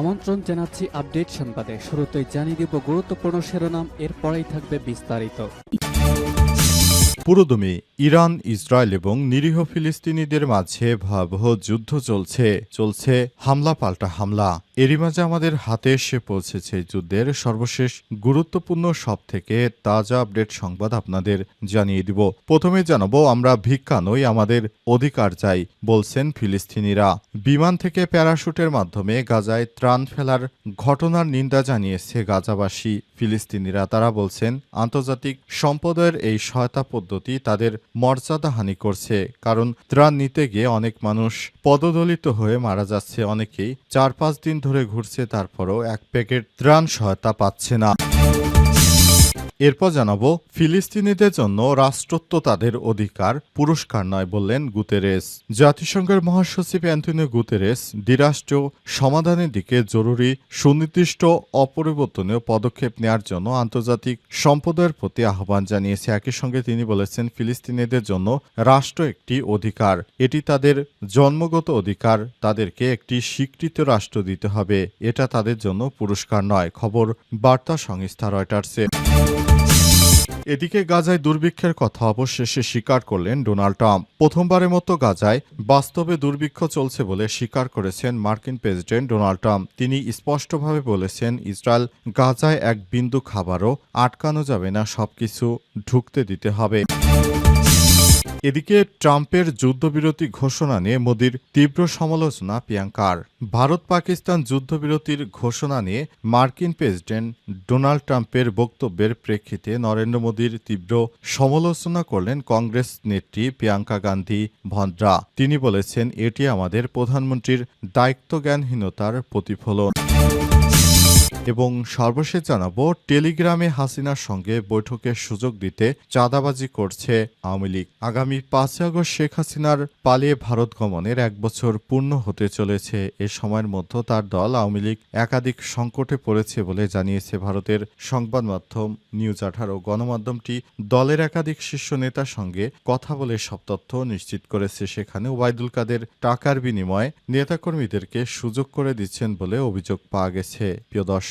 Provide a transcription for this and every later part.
আমন্ত্রণ জানাচ্ছি আপডেট সংবাদে। শুরুতেই জানিয়ে দিব গুরুত্বপূর্ণ শিরোনাম, এরপরেই থাকবে বিস্তারিত। পুরোদমে ইরান, ইসরায়েল এবং নিরীহ ফিলিস্তিনিদের মাঝে ভয়াবহ যুদ্ধ চলছে চলছে হামলা পাল্টা হামলা। এরই মাঝে আমাদের হাতে এসে পৌঁছেছে যুদ্ধের সর্বশেষ গুরুত্বপূর্ণ সব থেকে তাজা আপডেট সংবাদ আপনাদের জানিয়ে দিব। প্রথমে জানাব, আমরা ভিক্ষা নই, আমাদের অধিকার চাই, বলছেন ফিলিস্তিনিরা। বিমান থেকে প্যারাশুটের মাধ্যমে গাজায় ত্রাণ ফেলার ঘটনার নিন্দা জানিয়েছে গাজাবাসী ফিলিস্তিনিরা। তারা বলছেন, আন্তর্জাতিক সম্প্রদায়ের এই সহায়তা পদ্ধতি তাদের মর্যাদাহানি করছে, কারণ ত্রাণ নিতে গিয়ে অনেক মানুষ পদদলিত হয়ে মারা যাচ্ছে। অনেকেই চার পাঁচ দিন ধরে ঘুরছে তারপরও এক প্যাকেট ত্রাণ সহায়তা পাচ্ছে না। এরপর জানাব, ফিলিস্তিনিদের জন্য রাষ্ট্রত্ব তাদের অধিকার পুরস্কার নয় বললেন গুতেরেস। জাতিসংঘের মহাসচিব অ্যান্টনিও গুতেরেস দ্বিরাষ্ট্র সমাধানের দিকে জরুরি, সুনির্দিষ্ট, অপরিবর্তনীয় পদক্ষেপ নেওয়ার জন্য আন্তর্জাতিক সম্প্রদায়ের প্রতি আহ্বান জানিয়েছে। একই সঙ্গে তিনি বলেছেন, ফিলিস্তিনিদের জন্য রাষ্ট্র একটি অধিকার। এটি তাদের জন্মগত অধিকার, তাদেরকে একটি স্বীকৃত রাষ্ট্র দিতে হবে। এটা তাদের জন্য পুরস্কার নয়। খবর, বার্তা সংস্থা রয়টার্সের। এদিকে গাজায় দুর্ভিক্ষের কথা অবশেষে স্বীকার করলেন ডোনাল্ড ট্রাম্প। প্রথমবারের মতো গাজায় বাস্তবে দুর্ভিক্ষ চলছে বলে স্বীকার করেছেন মার্কিন প্রেসিডেন্ট ডোনাল্ড ট্রাম্প। তিনি স্পষ্টভাবে বলেছেন, ইসরায়েল গাজায় এক বিন্দু খাবারও আটকানো যাবে না, সবকিছু ঢুকতে দিতে হবে। এদিকে ট্রাম্পের যুদ্ধবিরতি ঘোষণা নিয়ে মোদির তীব্র সমালোচনা প্রিয়াঙ্কার। ভারত পাকিস্তান যুদ্ধবিরতির ঘোষণা নিয়ে মার্কিন প্রেসিডেন্ট ডোনাল্ড ট্রাম্পের বক্তব্যের প্রেক্ষিতে নরেন্দ্র মোদীর তীব্র সমালোচনা করলেন কংগ্রেস নেত্রী প্রিয়াঙ্কা গান্ধী ভদ্রা। তিনি বলেছেন, এটি আমাদের প্রধানমন্ত্রীর দায়িত্বজ্ঞানহীনতার প্রতিফলন। এবং সর্বশেষ জানাব, টেলিগ্রামে হাসিনার সঙ্গে বৈঠকের সুযোগ দিতে চাঁদাবাজি করছে আওয়ামী লীগ। আগামী পাঁচই আগস্ট শেখ হাসিনার পালিয়ে ভারত গমনের এক বছর পূর্ণ হতে চলেছে। এ সময়ের মধ্যে তার দল আওয়ামী লীগ একাধিক সংকটে পড়েছে বলে জানিয়েছে ভারতের সংবাদ মাধ্যম নিউজ আঠারো। গণমাধ্যমটি দলের একাধিক শীর্ষ নেতার সঙ্গে কথা বলে সব তথ্য নিশ্চিত করেছে। সেখানে ওবায়দুল কাদের টাকার বিনিময়ে নেতাকর্মীদেরকে সুযোগ করে দিচ্ছেন বলে অভিযোগ পাওয়া গেছে। প্রিয় দর্শক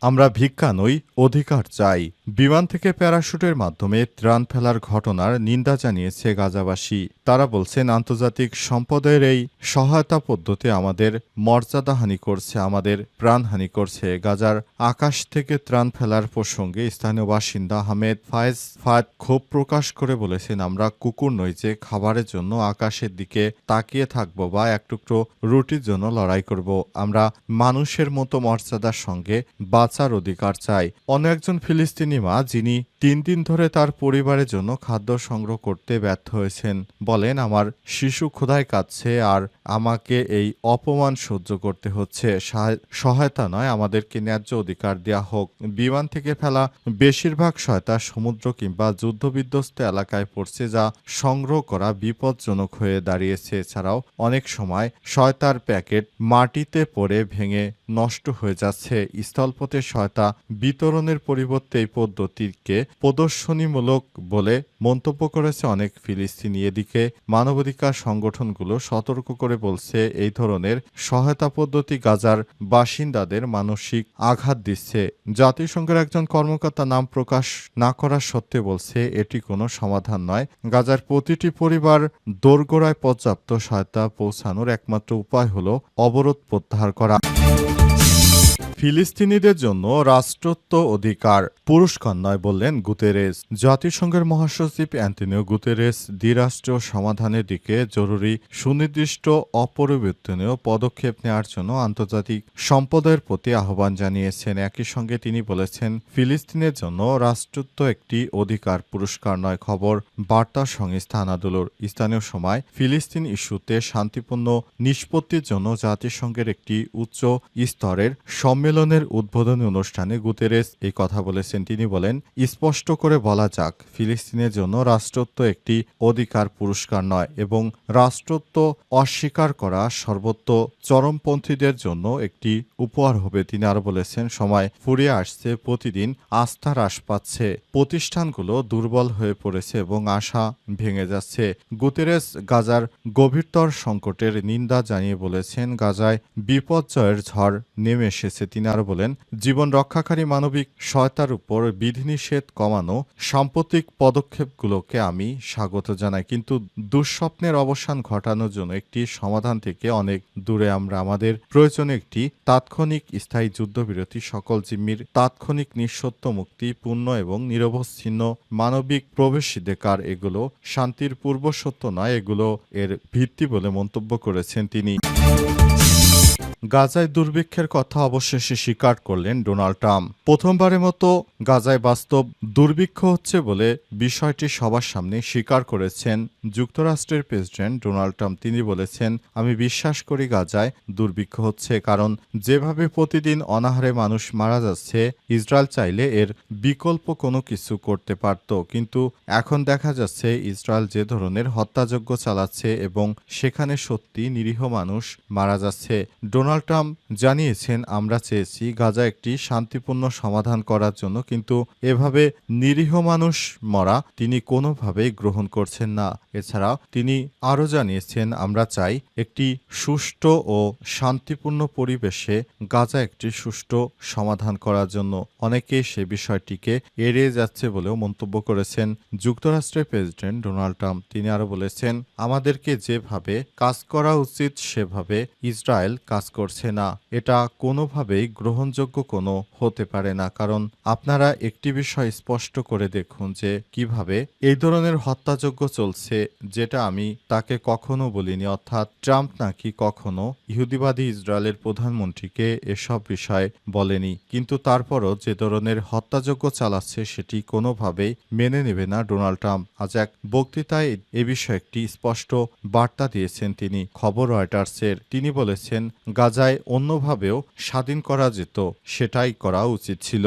আমরা ভিক্ষা নই অধিকার চাই। বিমান থেকে প্যারাশুটের মাধ্যমে ত্রাণ ফেলার ঘটনার নিন্দা জানিয়েছে গাজাবাসী। তারা বলছেন, আন্তর্জাতিক সম্পদের এই সহায়তা পদ্ধতি আমাদের মর্যাদাহানি করছে, আমাদের প্রাণহানি করছে। গাজার আকাশ থেকে ত্রাণ ফেলার প্রসঙ্গে স্থানীয় বাসিন্দা আহমেদ ফায়েজ ফায়েদ ক্ষোভ প্রকাশ করে বলেছেন, আমরা কুকুর নই যে খাবারের জন্য আকাশের দিকে তাকিয়ে থাকব বা এক টুকরো রুটির জন্য লড়াই করব। আমরা মানুষের মতো মর্যাদার সঙ্গে বাঁচার অধিকার চাই। অন্য একজন ফিলিস্তিনি અને મહાજીની তিন দিন ধরে তার পরিবারের জন্য খাদ্য সংগ্রহ করতে ব্যর্থ হয়েছেন। বলেন, আমার শিশু ক্ষুধায় কাঁদছে আর আমাকে এই অপমান সহ্য করতে হচ্ছে। সহায়তা নয়, আমাদেরকে ন্যায্য অধিকার দেয়া হোক। বিমান থেকে ফেলা বেশিরভাগ সহায়তা সমুদ্র কিংবা যুদ্ধবিধ্বস্ত এলাকায় পড়ছে, যা সংগ্রহ করা বিপজ্জনক হয়ে দাঁড়িয়েছে। এছাড়াও অনেক সময় সহায়তার প্যাকেট মাটিতে পড়ে ভেঙে নষ্ট হয়ে যাচ্ছে। স্থলপথে সহায়তা বিতরণের পরিবর্তে এই পদ্ধতিকে প্রদর্শনীমূলক বলে মন্তব্য করেছে অনেক ফিলিস্তিনি। এদিকে মানবাধিকার সংগঠনগুলো সতর্ক করে বলছে, এই ধরনের সহায়তা পদ্ধতি গাজার বাসিন্দাদের মানসিক আঘাত দিচ্ছে। জাতিসংঘের একজন কর্মকর্তা নাম প্রকাশ না করার সত্ত্বে বলছে, এটি কোনো সমাধান নয়। গাজার প্রতিটি পরিবার দোরগোড়ায় পর্যাপ্ত সহায়তা পৌঁছানোর একমাত্র উপায় হলো অবরোধ প্রত্যাহার করা। ফিলিস্তিনিদের জন্য রাষ্ট্রত্ব অধিকার পুরস্কার নয় বললেন গুতেরেস। জাতিসংঘের মহাসচিব অ্যান্টনিও গুতেরেস দ্বিরাষ্ট্র সমাধানের দিকে জরুরি, সুনির্দিষ্ট, অপরিবর্তনীয় পদক্ষেপ নেওয়ার জন্য আন্তর্জাতিক সম্প্রদায়ের প্রতি আহ্বান জানিয়েছেন। একই সঙ্গে তিনি বলেছেন, ফিলিস্তিনের জন্য রাষ্ট্রত্ব একটি অধিকার পুরস্কার নয় খবর, বার্তা সংস্থা আনাদুলোর স্থানীয় সময়, ফিলিস্তিন ইস্যুতে শান্তিপূর্ণ নিষ্পত্তির জন্য জাতিসংঘের একটি উচ্চ স্তরের সম্মেলনের উদ্বোধনী অনুষ্ঠানে গুতেরেস এই কথা বলেছেন। তিনি বলেন, স্পষ্ট করে বলা যাক, ফিলিস্তিনের জন্য রাষ্ট্রত্ব একটি অধিকার পুরস্কার নয় এবং রাষ্ট্রত্ব অস্বীকার করা সর্বত্র চরমপন্থীদের জন্য একটি উপহার হবে। তিনি আরও বলেছেন, সময় ফুরিয়ে আসছে, প্রতিদিন আস্থা হ্রাস পাচ্ছে, প্রতিষ্ঠানগুলো দুর্বল হয়ে পড়েছে এবং আশা ভেঙে যাচ্ছে। গুতেরেস গাজার গভীরতর সংকটের নিন্দা জানিয়ে বলেছেন, গাজায় বিপর্যয়ের ঝড় নেমে এসেছে। তিনি আরও বলেন, জীবন রক্ষাকারী মানবিক সহায়তার উপর বিধিনিষেধ কমানো সাম্প্রতিক পদক্ষেপগুলোকে আমি স্বাগত জানাই, কিন্তু দুঃস্বপ্নের অবসান ঘটানোর জন্য একটি সমাধান থেকে অনেক দূরে আমরা, আমাদের প্রয়োজনে একটি তাৎক্ষণিক স্থায়ী যুদ্ধবিরতি, সকল জিম্মির তাৎক্ষণিক নিঃসত্ব মুক্তি, পূর্ণ এবং নিরবচ্ছিন্ন মানবিক প্রবেশাধিকার, এগুলো শান্তির পূর্বসত্য নয়, এগুলো এর ভিত্তি বলে মন্তব্য করেছেন তিনি। গাজায় দুর্ভিক্ষের কথা অবশেষে স্বীকার করলেন ডোনাল্ড ট্রাম্প। প্রথমবারের মতো গাজায় বাস্তব দুর্ভিক্ষ হচ্ছে বলে বিষয়টি সবার সামনে স্বীকার করেছেন যুক্তরাষ্ট্রের প্রেসিডেন্ট ডোনাল্ড ট্রাম্প। তিনি বলেছেন, আমি বিশ্বাস করি গাজায় দুর্ভিক্ষ হচ্ছে, কারণ যেভাবে প্রতিদিন অনাহারে মানুষ মারা যাচ্ছে, ইসরায়েল চাইলে এর বিকল্প কোনো কিছু করতে পারত। কিন্তু এখন দেখা যাচ্ছে, ইসরায়েল যে ধরনের হত্যাযজ্ঞ চালাচ্ছে এবং সেখানে সত্যি নিরীহ মানুষ মারা যাচ্ছে। ডোনাল্ড ট্রাম্প জানিয়েছেন, আমরা চেয়েছি গাজা একটি শান্তিপূর্ণ সমাধান করার জন্য, কিন্তু এভাবে নিরীহ মানুষ মরা তিনি কোনোভাবেই গ্রহণ করছেন না। এছাড়া তিনি আরও জানিয়েছেন, আমরা চাই একটি সুষ্ঠু ও শান্তিপূর্ণ পরিবেশে গাজা একটি সুষ্ঠু সমাধান করার জন্য। অনেকেই সে বিষয়টিকে এড়িয়ে যাচ্ছে বলেও মন্তব্য করেছেন যুক্তরাষ্ট্রের প্রেসিডেন্ট ডোনাল্ড ট্রাম্প। তিনি আরও বলেছেন, আমাদেরকে যেভাবে কাজ করা উচিত, সেভাবে ইসরায়েল কাজ করছে না। এটা কোনোভাবেই গ্রহণযোগ্য কোনো হতে পারে না। কারণ আপনারা একটি বিষয় স্পষ্ট করে দেখুন যে কীভাবে এই ধরনের হত্যাযজ্ঞ চলছে, যেটা আমি তাকে কখনো বলিনি। অর্থাৎ ট্রাম্প নাকি কখনো ইহুদিবাদী ইসরায়েলের প্রধানমন্ত্রীকে এসব বিষয় বলেনি। কিন্তু তারপরও যে ধরনের হত্যাযজ্ঞ চালাচ্ছে, সেটি কোনোভাবেই মেনে নেবে না ডোনাল্ড ট্রাম্প। আজ এক বক্তৃতায় এ বিষয়ে একটি স্পষ্ট বার্তা দিয়েছেন তিনি। খবর রয়টার্সের। তিনি বলেছেন গাজায় অন্যভাবেও স্বাধীন করা যেত সেটাই করা উচিত ছিল।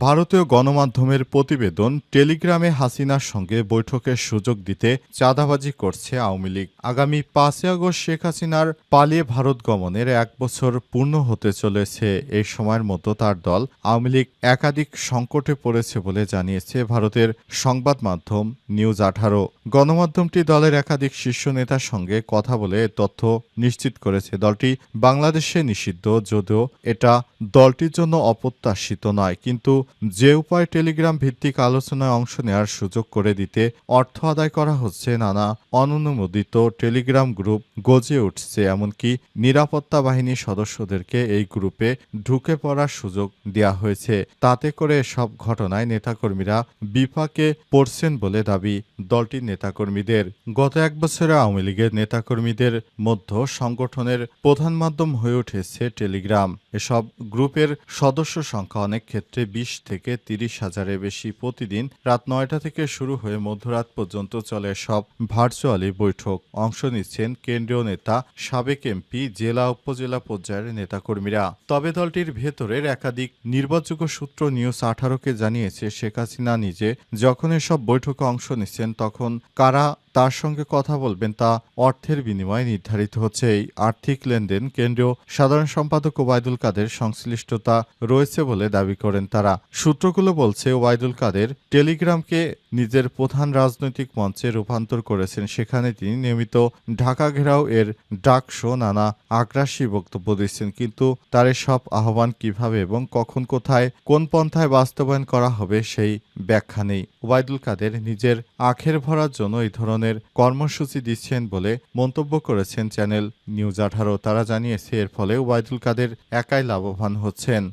ভারতীয় গণমাধ্যমের প্রতিবেদন টেলিগ্রামে হাসিনার সঙ্গে বৈঠকের সুযোগ দিতে চাঁদাবাজি করছে আওয়ামী লীগ। আগামী পাঁচই আগস্ট শেখ হাসিনার পালিয়ে ভারত গমনের এক বছর পূর্ণ হতে চলেছে। এই সময়ের মতো তার দল আওয়ামী লীগ একাধিক সংকটে পড়েছে বলে জানিয়েছে ভারতের সংবাদ মাধ্যম নিউজ আঠারো। গণমাধ্যমটি দলের একাধিক শীর্ষ নেতার সঙ্গে কথা বলে তথ্য নিশ্চিত করেছে। দলটি বাংলাদেশে নিষিদ্ধ, যদিও এটা দলটির জন্য অপ্রত্যাশিত নয়। কিন্তু যে উপায় টেলিগ্রাম ভিত্তিক আলোচনায় অংশ নেওয়ার সুযোগ করে দিতে অর্থ আদায় করা হচ্ছে নানা অননুমোদিত টেলিগ্রাম গ্রুপ গজে উঠছে, এমনকি নিরাপত্তা বাহিনীর সদস্যদেরকে এই গ্রুপে ঢুকে পড়ার সুযোগ দেওয়া হয়েছে। তাতে করে সব ঘটনায় নেতাকর্মীরা বিপাকে পড়ছেন বলে দাবি দলটির নেতাকর্মীদের। গত এক বছরে আওয়ামী লীগের নেতাকর্মীদের মধ্যে সংগঠনের প্রধান মাধ্যম হয়ে উঠেছে টেলিগ্রাম। এসব গ্রুপের সদস্য সংখ্যা অনেক ক্ষেত্রে বিশ থেকে তিরিশ হাজারের বেশি প্রতিদিন রাত নয়টা থেকে শুরু হয়ে মধ্যরাত পর্যন্ত চলে সব ভার্চুয়ালি বৈঠক। অংশ নিচ্ছেন কেন্দ্রীয় নেতা, সাবেক এমপি, জেলা, উপজেলা পর্যায়ের নেতাকর্মীরা। তবে দলটির ভেতরের একাধিক নির্ভরযোগ্য সূত্র নিউজ আঠারোকে জানিয়েছে শেখ হাসিনা নিজে। যখন এসব বৈঠকে অংশ নিচ্ছেন, তখন কারা তার সঙ্গে কথা বলবেন তা অর্থের বিনিময়ে নির্ধারিত হচ্ছে। এই আর্থিক লেনদেন কেন্দ্রীয় সাধারণ সম্পাদক ওবায়দুল কাদের সংশ্লিষ্টতা রয়েছে বলে দাবি করেন তারা। সূত্রগুলো বলছে, ওবায়দুল কাদের টেলিগ্রামকে নিজের প্রধান রাজনৈতিক মঞ্চে রূপান্তর করেছেন। সেখানে তিনি নিয়মিত ঢাকা ঘেরাও এর ডাকশো নানা আগ্রাসী বক্তব্য দিচ্ছেন। কিন্তু তার সব আহ্বান কীভাবে এবং কখন কোথায়, কোন পন্থায় বাস্তবায়ন করা হবে সেই ব্যাখ্যা নেই। ওবায়দুল কাদের নিজের আখের ভরার জন্য এই ধরনের কর্মসূচি দিচ্ছেন বলে মন্তব্য করেছেন চ্যানেল নিউজ আঠারো। তারা জানিয়েছে, এর ফলে ওবায়দুল কাদের একাই লাভবান হচ্ছেন।